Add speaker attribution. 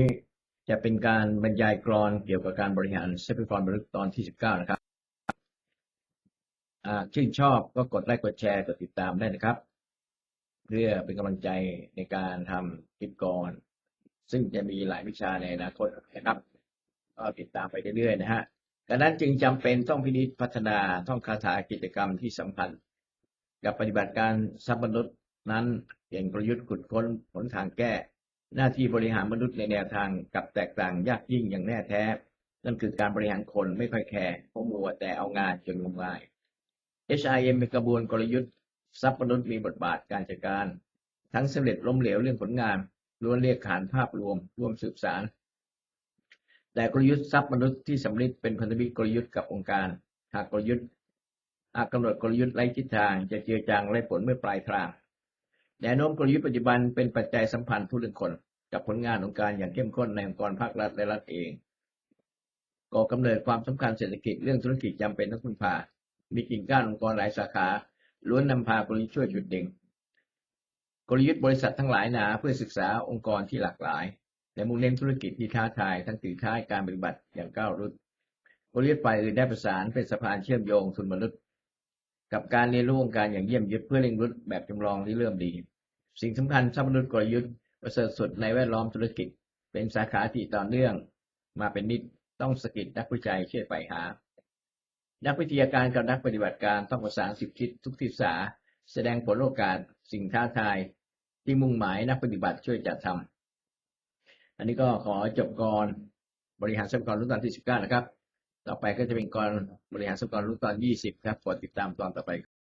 Speaker 1: นี้จะเป็นการบรรยายกรอนเกี่ยวกับการบริหารทรัพยากรมนุษย์ตอนที่สิบเก้านะครับอ่าชื่นชอบก็กดไลค์กดแชร์กดติดตามได้นะครับ เพื่อเป็นกำลังใจในการทำคลิปกรซึ่งจะมีหลายวิชาในอนาคตนะครับก็ติดตามไปเรื่อยๆนะฮะดังนั้นจึงจำเป็นต้องพินิจพัฒนาท่องคาถากิจกรรมที่สำคัญกับปฏิบัติการทรัพย์มนุษย์นั้นเปลี่ยนกลยุทธ์ขุดค้นหนทางแก้ หน้าที่บริหารมนุษย์ในแนวทางกับแตกต่างยากยิ่งอย่างแน่แท้ นั่นคือการบริหารคนไม่ค่อยแคร์เพราะมัวแต่เอางานจนงมงาย HIM เป็นกระบวนกลยุทธ์ทรัพย์มนุษย์มีบทบาทการจัดการ ทั้งสำเร็จล้มเหลวเรื่องผลงานล้วนเรียกขานภาพรวม ร่วมสืบสารแต่กลยุทธ์ทรัพย์มนุษย์ที่สำเร็จเป็นพันธมิตรกลยุทธ์กับองค์การหากกลยุทธ์หากกำหนดกลยุทธ์ไร้ทิศทางจะเจือจางไร้ผลเมื่อปลายทาง แนวโน้มกลยุทธ์ปัจจุบันเป็นปัจจัยสัมพันธ์ทุกเรื่องคน กับผลงานของการอย่างเข้มข้นในองค์กรภาครัฐและรัฐเองก่อกำเนิดความสำคัญเศรษฐกิจเรื่องธุรกิจจำเป็นต้องพึ่งพา มีกิ่งก้านองค์กรหลายสาขาล้วนนำพากลยุทธ์ช่วยจุดเด่นกลยุทธ์บริษัททั้งหลายหนาเพื่อศึกษาองค์กรที่หลากหลาย และมุ่งเน้นธุรกิจที่ท้าทายทั้งถือท้ายการปฏิบัติอย่างก้าวรุ่นกลยุทธ์ฝ่ายอื่นได้ประสานเป็นสะพานเชื่อมโยงทุนมนุษย์ กับการเรียนรู้องค์การอย่างเยี่ยมยึดเพื่อเร่งรุดแบบจำลองที่เริ่มดี สิ่งสำคัญทรัพย์มนุษย์กลยุทธ์ประเสริฐสุดในแวดล้อมธุรกิจ เป็นสาขาที่ต่อเนื่อง มาเป็นนิดต้องสกิดนักวิจัยช่วยไปหา นักวิทยาการกับนักปฏิบัติการต้องประสานสิบทิศทุกทิศสาแสดงผลโอกาสสิ่งท้าทาย ที่มุ่งหมายนักปฏิบัติช่วยจัดทำอันนี้ก็ขอจบกรบริหารทรัพยากรรุ่นที่สิบเก้านะครับ ต่อไปก็จะเป็นกรบริหารทรัพยากรรุ่นตอน 20 ครับโปรดติดตามตอนต่อไป